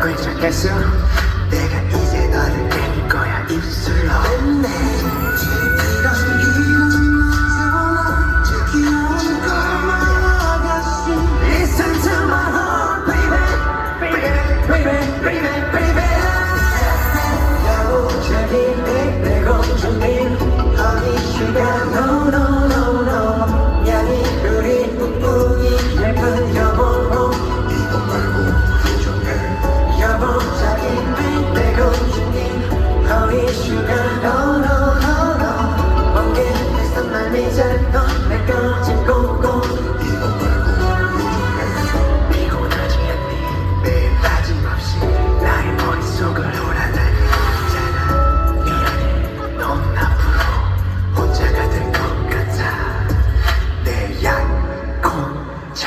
Greater Kessia. 이젠 내 꺼진 고고 이거 말고 피곤하지 않니 매일 빠짐없이 나의 머릿속을 돌아다니 있잖아 미안해. 넌 앞으로 혼자가 될 것 같아. 내 약혼자.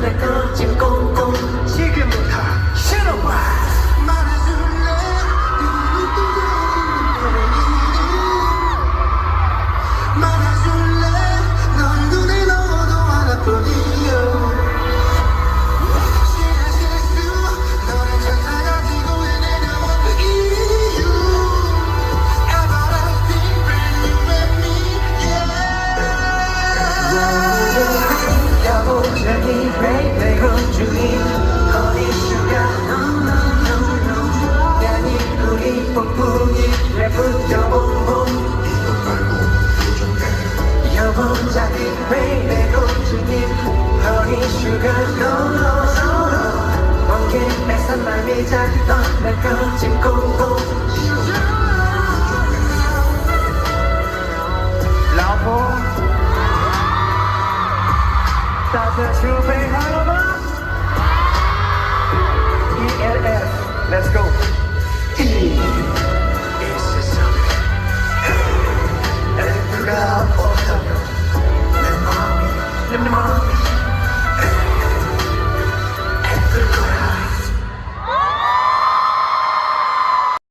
내 거짐 꽁꽁 지금부터 신어봐 Love ELF. Let's go.